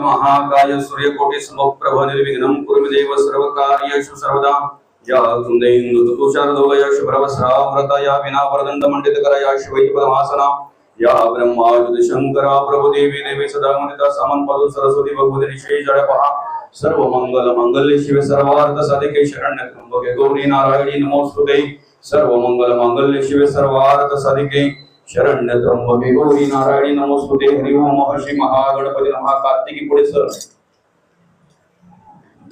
महाकाय सूर्यकोटी समप्रभ निर्विघ्नं कुरु देव सर्वकार्येषु सर्वदा। या कुन्दैन्दु तुषारदोलय शुभ्रवस्राव्रता विना वरदण्ड शिवैपदमासना या ब्रह्मायुधशङ्करा प्रभुदेवी देवी सदा मुनिता सामंत सरस्वती भगवती निशय जडपहा सर्व मंगल मंगल्य शिव सर्वार्थ साधिके शरण्य त्र्यंबके गौरी नारायणी नमोस्तुते। सर्व मंगल मंगल्य शिव सर्वार्थ शरण्य त्र्यंबके गौरी नारायणी नमोस्तुते हरि महर्षी महागणपती नमः कार्तिकी पुढे सर.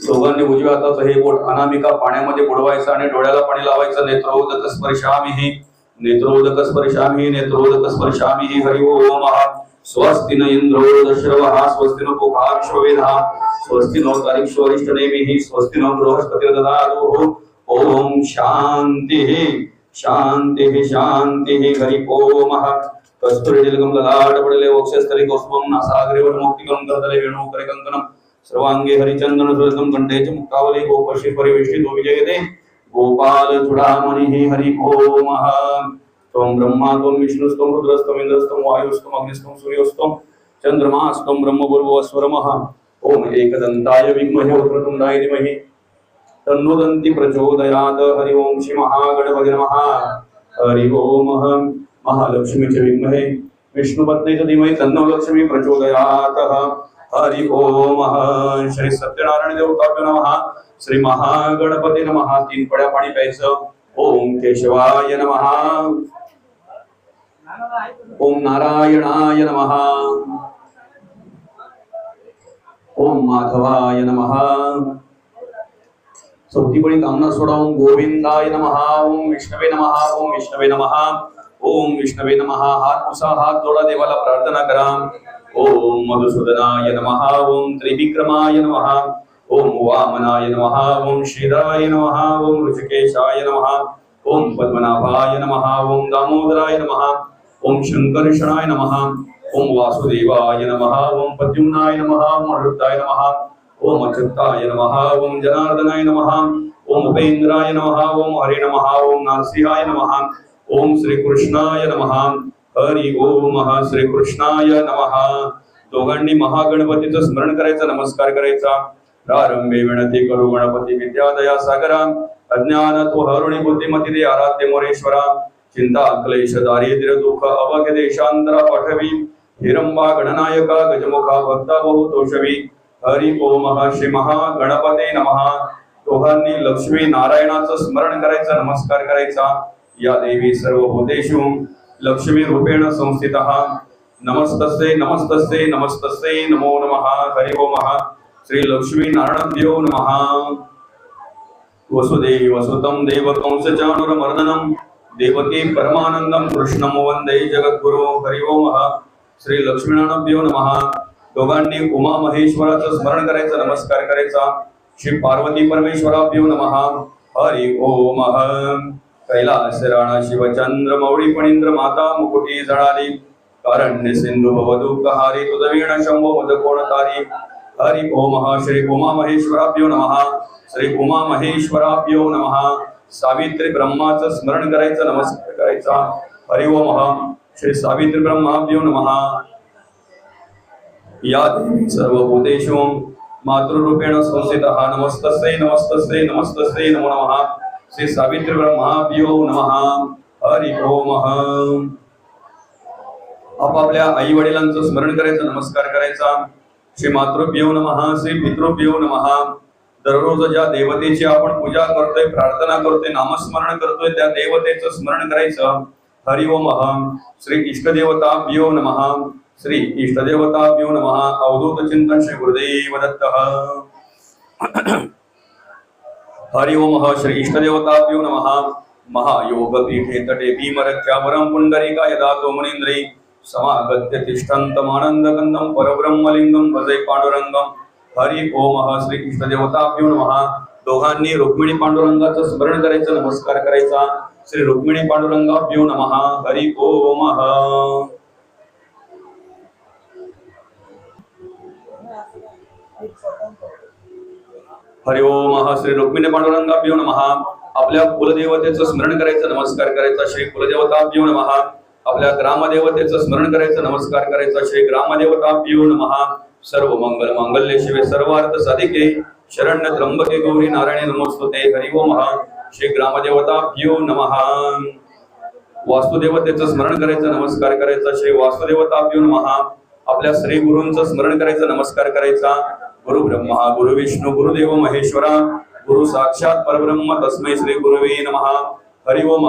दोघांनी उजव्या हाताचं हे बोट अनामिका पाण्यामध्ये बुडवायचं आणि डोळ्याला पाणी लावायचं नेत्रोदक स्पर्शामी नेत्रोदक स्पर्शामी नेत्रोदक स्पर्शामी हरि ओम स्वस्ति न इंद्रो दशरवः स्वस्ति न पुखाक्षवेधः स्वस्ति नो तारिक्षोरिष्टनेमिः स्वस्ति नो बृहस्पतिर्ददातुः ओम शान्तिः. शान्तिः शान्तिः हरि ओमः कस्तुरीलकं ललाट पडले वक्षस्थले कौस्तुभं नासाग्रेवर मुक्तिकं करतले वेणुकरे कङ्कणं सर्वांगे हरिचंदन सुरतम कंठेच मुक्तावली गोपशी परिवेष्टितो विजयते। गोपाल चुडामणिः हरि ओमः त्वं ब्रह्मा त्वं विष्णुस्त्वं रुद्रस्त्वं इन्द्रस्त्वं वायुस्त्वं अग्निस्त्वं सूर्यस्त्वं चन्द्रमास्त्वं ब्रह्मपूर्वस्वरमः ॐ एकदन्ताय विद्महे वक्रतुण्डाय धीमहि तन्नोदन्ती प्रचोदयात्। हरि ओम श्री महागणपती नमः। हरि ओम महालक्ष्मीचे विद्महे। विष्णुपत्नीच धीमहि तन्नो लक्ष्मी प्रचोदयात्। हरि ओम श्री सत्यनारायण देवताभ्य नमः। श्री महागणपती नमः। तीन पड्या पाणी प्यायचं। ओम केशवाय नमः। ओम नारायणाय नमः। ओम माधवाय नमः। चौथी पडी कामना सोडा ओम गोविंदाय नमः ओम विष्णवे नमः ओम विष्णवे नमः ओम विष्णवे नमः हात पुसा हात जोडा देवाला प्रार्थना करा ओम मधुसूदनाय नमः ओम त्रिविक्रमाय नमः ओम वामनाय नमः ओम श्रीधराय नमः ओम ऋषिकेशाय नमः ओम पद्मनाभाय नमः ओम दामोदराय नमः ओम शंकर्षणाय नमः ओम वासुदेवाय नमः ओम प्रद्युम्नाय नमः ओम अनिरुद्धाय नमः ओम अकृताय नमः ओम जनार्दनाय नमः ओम उपेन्द्राय नमः ओम हरे नमः ओम नरसिंहाय नमः ओम श्री कृष्णाय नमः हरि ओम श्री कृष्णाय नमः। दोघांनी महागणपतीचं स्मरण करायचं नमस्कार करायचा. प्रारंभे विनती करू गणपती विद्यादया सागरा अज्ञान तो हरुणी बुद्धिमती दे आराध्य मोरेश्वरा चिंता क्लेश दारिद्र्य दुःख अवघ देशांतरा पाठवी हिरंबा गणनायका गजमुखा भक्ता बहु तोषवी हरि ओम श्री महागणपते नमहा. दोघांनी लक्ष्मी नारायणाचं स्मरण करायचं नमस्कार करायचा. या देवी सर्व भूतेषु लक्ष्मी रूपेण संस्थित. नमस्तस्ते नमस्तस्ते नमस्तस्ते नमो नमः. हरि ओम श्री लक्ष्मी नारायणभ्यो नमः. वसुतम वसुतं देवकंसचाणुरमर्दनं देवकी परमानंदं कृष्णम वंदे जगद्गुरु. हरि ओम श्री लक्ष्मीनारायणभ्यो नमः. दोघांनी उमा महेश्वराचं स्मरण करायचं नमस्कार करायचा. श्री पार्वती परमेश्वराभ्यो नमः. हरि ओम कैलास राणा शिवचंद्र मौळी पणिंद्र माता मुकुटी जळाली. कारण्य सिंधू भवदुःख हारी तुदवीण शंभो मदकोण तारी. हरि ओम श्री उमा महेश्वराभ्यो नमः. श्री उमा महेश्वराभ्यो नमः. सावित्री ब्रह्माचं स्मरण करायचं नमस्कार करायचा. हरि ओम श्री सावित्री ब्रह्माभ्यो नमः. या देवी सर्वभूतेषु मातृरूपेण संस्थितः नमस्तस्यै नमस्तस्यै नमस्तस्यै नमो नमः। श्री सावित्री ब्रह्माभ्यो नमः। हरि ओम। आपापल्या आई वडिलांचं स्मरण करायचं नमस्कार करायचा। श्री मातृभ्यो नमः श्री पितृभ्यो नमः। दररोज ज्या देवतेची आपण पूजा करतोय प्रार्थना करतोय नामस्मरण करतोय त्या देवतेचं स्मरण करायचं। हरि ओम। श्री इष्टदेवताभ्यो नमः। श्री इष्टदेवताभ्यो नमः। अवधूत चिंतन श्री गुरुदेव दत्तः हरि ओम श्री इष्टदेवताभ्यो नमः। महायोगपीठे तटे भीमरथ्यावरं पुंडरीका यदा तो समागत्य तिष्ठन्तमानन्दकन्दं परब्रह्मलिंगं भजे पांडुरंगं हरि ओम श्री इष्टदेवताभ्यो नमः। दोघांनी रुक्मिणी पांडुरंगाचं स्मरण करायचं नमस्कार करायचा। श्री रुक्मिणी पांडुरंगाभ्यो नमः। हरि ओम हरि ओम श्री रुक्मिणी पांडुरंगाभ्यो महा आपल्या कुलदेवतेचं स्मरण करायचं नमस्कार करायचा श्री कुलदेवताभ्यो महा आपल्या ग्रामदेवतेचं स्मरण करायचं नमस्कार करायचा श्री ग्रामदेवताभ्यो महा सर्व मंगल मांगल्य शिवे सर्वार्थ साधिके. शरण्य त्र्यंबके गौरी नारायणी नमोस्तुते. हरि ओम श्री ग्रामदेवता भ्यो नमः. वास्तुदेवतेचं स्मरण करायचं नमस्कार करायचा श्री वास्तुदेवता भ्यो नमः. आपल्या श्री गुरूंचं स्मरण करायचं नमस्कार करायचा. गुरु ब्रह्मा गुरु विष्णू गुरुदेव महेश्वरा गुरु साक्षात परब्रह्म तस्मै श्री गुरुवे नमः। हरि ओम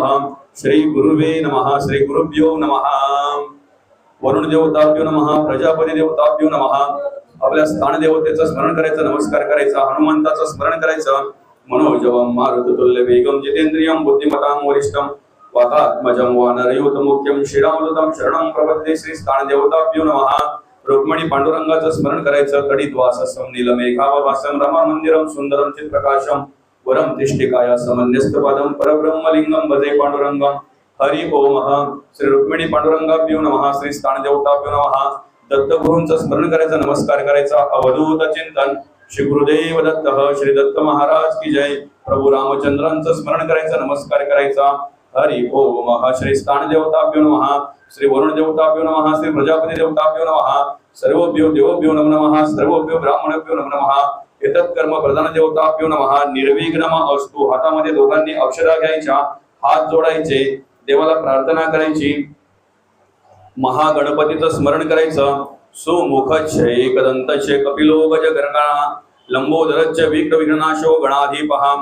श्री गुरुवे नमः श्री गुरुभ्यो नमः। वरुण देवताभ्यो नमः प्रजापती देवताभ्यो नमः। आपल्या स्थान देवतेचं स्मरण करायचं नमस्कार करायचा हनुमंताचं स्मरण करायचं। मनोजवम मारुतुल्य वेगम जितेंद्रियम बुद्धिमतां वरिष्ठम वातात्मजं वानरयुत मुख्यम श्रीरामदूतम शरणं प्रपद्ये श्री स्थान देवताभ्यो नमः। रुक्मिणी पांडुरंगाचं स्मरण करायचं तडिद्वाससं नीलमेघावासं रमा मंदिरं सुंदरं चित्प्रकाशम वरम तिष्ठिकाय समन्यस्तपादं परब्रह्मलिंगं भजे पांडुरंगम। हरि ओम श्री रुक्मिणी पांडुरंगाभ्यो नमः। श्री स्थान पिऊ नमः। दत्तगुरूंचं स्मरण करायचं नमस्कार करायचा अवधूत चिंतन। श्री गुरुदेव दत्त श्री दत्त महाराज की जय। प्रभू रामचंद्रांचं स्मरण करायचं नमस्कार करायचा। हरि ओम श्री स्थान पिऊ नमः। श्री वरुण देवताभ्यो नमः श्री प्रजापती देवताभ्यो नम सर्वभ्यो देवभ्यो नम नमः सर्वभ्यो ब्राह्मणभ्यो नम नमः एतत् कर्म प्रधान देवताभ्यो नमः निर्विघ्नम असतो हातामध्ये दोघांनी अक्षरा घ्यायच्या हात जोडायचे देवाला प्रार्थना करायची महागणपतीचं स्मरण करायचं सुमुखच्छ एकदंतच्छ कपिलो गज गजगर्गणा लंबोदरच्च विघ्न विघ्नाशो गणाधिपः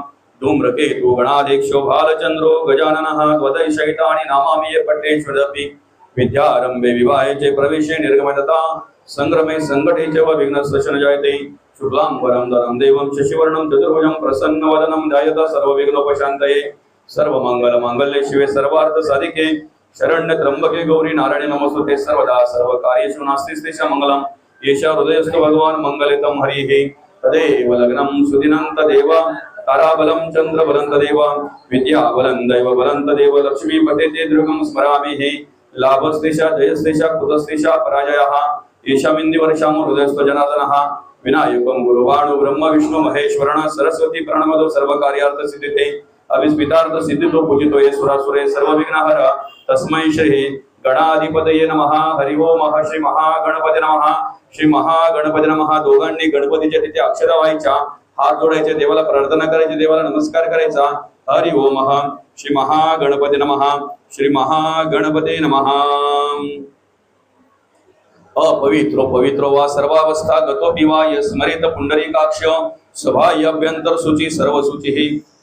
धूम्रकेतु गणाधीक्षो भालचंद्रो गजाननः त्वदय शैतानि नामामि ये पट्टेष्वदपि विद्यारंभे विवाहे प्रवेशे निर्गमता संग्रमे संघटेचे व विघ्न सशन जायते। शुक्लां चतुर्भुजम प्रसन्न देवं शशिवर्णं सर्व विघ्नोपशांतये सर्व मंगल सर्वमङ्गलमाङ्गल्ये शिवे सर्वार्थ साधिके। शरण्य त्र्यंबके गौरी नारायणी नमस्तुते। सर्वदा सर्व कार्येषु नास्तिस्तेश मंगलम येशा हृदयस्थ भगवान मंगलितम हरिः। तदेव लग्नं सुदिनं तदेव ताराबलं चन्द्रबलं तदेव विद्याबलं दैवबलं तदेव लक्ष्मीपते ते दुर्गं स्मरामि लाभस्तेषा जयस्तेषा कुतस्तेषा पराजयः येषामिन्दिवर्षामो हृदयस्थ जनार्दनः विनायकं गुरुवाणो ब्रह्म विष्णु महेश्वरण सरस्वती प्रणमदो सर्वकार्यार्थ सिद्धिते अविस्मितार्थ सिद्धितो पूजितो ये सुरासुरे सर्व विघ्नहर तस्मै श्री गणाधिपतये नमः हरि ओम श्री महागणपती नमः श्री महागणपती नमः दोघांनी गणपतीच्या तिथे अक्षरा व्हायच्या हात जोडायचे देवाला प्रार्थना करायची देवाला नमस्कार करायचा हरि ओम श्री महागणपती नम। श्री महागणपते नम। अपवित्रो पवित्रो वा सर्वावस्था गतोपि वा यस्मरेत पुंडरीकाक्ष सभायभ्यंतर सूची सर्व सूची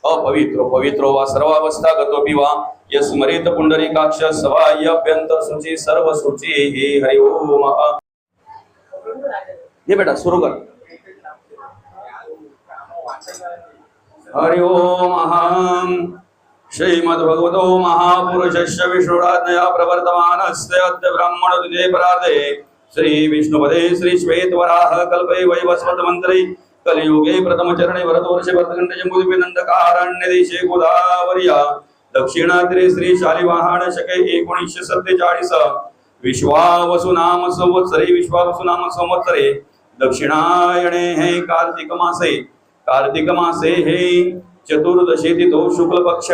अपवित्रो पवित्रो वा सर्वावस्था गतोपि वा यस्मरेत पुंडरीकाक्ष सभायभ्यंतर सूची सर्व सूची हरि ओम ये बेटा सुरू कर। हरि ओम अहम। श्रीमद्भगवतो महापुरुषस्य विष्णुराज्ञया प्रवर्तमानस्य अद्य ब्राह्मण तुझे परार्धे श्री विष्णुपदे श्री श्वेतवराह कल्पे वैवस्वत मंत्री कलियुगे प्रथम चरणे भरतवर्षे भरतखंड जम्बुद्वीपे नंदकारण्य देशे गोदावर्या। दक्षिणात्रे श्री शालिवाहन शके एकोणीसशे सत्तेचाळीस विश्वावसुनाम संवत्सरे विश्वावसुनाम संवत्सरे। दक्षिणायणे हे कार्तिक मासे। कार्तिक मासे हे चतुर्दशी तिथो शुक्ल पक्ष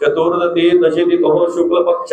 चतुर्दशी दशी तिथो शुक्ल पक्ष